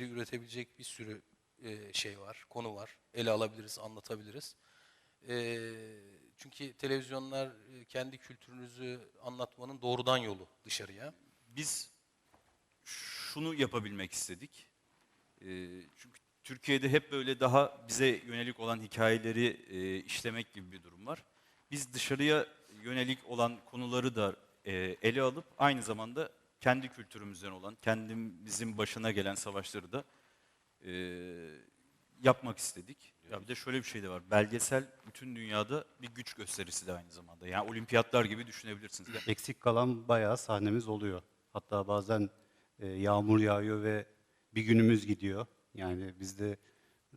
üretebilecek bir sürü e, şey var, konu var. Ele alabiliriz, anlatabiliriz. E, çünkü televizyonlar e, kendi kültürünüzü anlatmanın doğrudan yolu dışarıya. Biz şunu yapabilmek istedik. Ee, çünkü Türkiye'de hep böyle daha bize yönelik olan hikayeleri e, işlemek gibi bir durum var. Biz dışarıya yönelik olan konuları da e, ele alıp aynı zamanda kendi kültürümüzden olan, kendimizin başına gelen savaşları da e, yapmak istedik. Ya bir de şöyle bir şey de var. Belgesel bütün dünyada bir güç gösterisi de aynı zamanda. Yani olimpiyatlar gibi düşünebilirsiniz. Eksik kalan bayağı sahnemiz oluyor. Hatta bazen e, yağmur yağıyor ve bir günümüz gidiyor. Yani bizde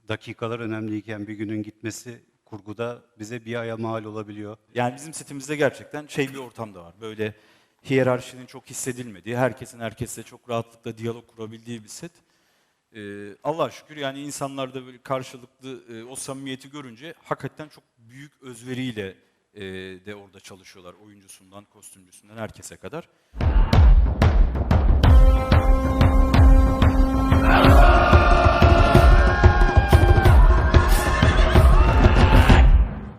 dakikalar önemliyken bir günün gitmesi kurguda bize bir aya mal olabiliyor. Yani bizim setimizde gerçekten şey bir ortam da var. Böyle hiyerarşinin çok hissedilmediği, herkesin herkesle çok rahatlıkla diyalog kurabildiği bir set. Ee, Allah şükür yani insanlar da böyle karşılıklı e, o samimiyeti görünce hakikaten çok büyük özveriyle e, de orada çalışıyorlar. Oyuncusundan, kostümcüsünden herkese kadar.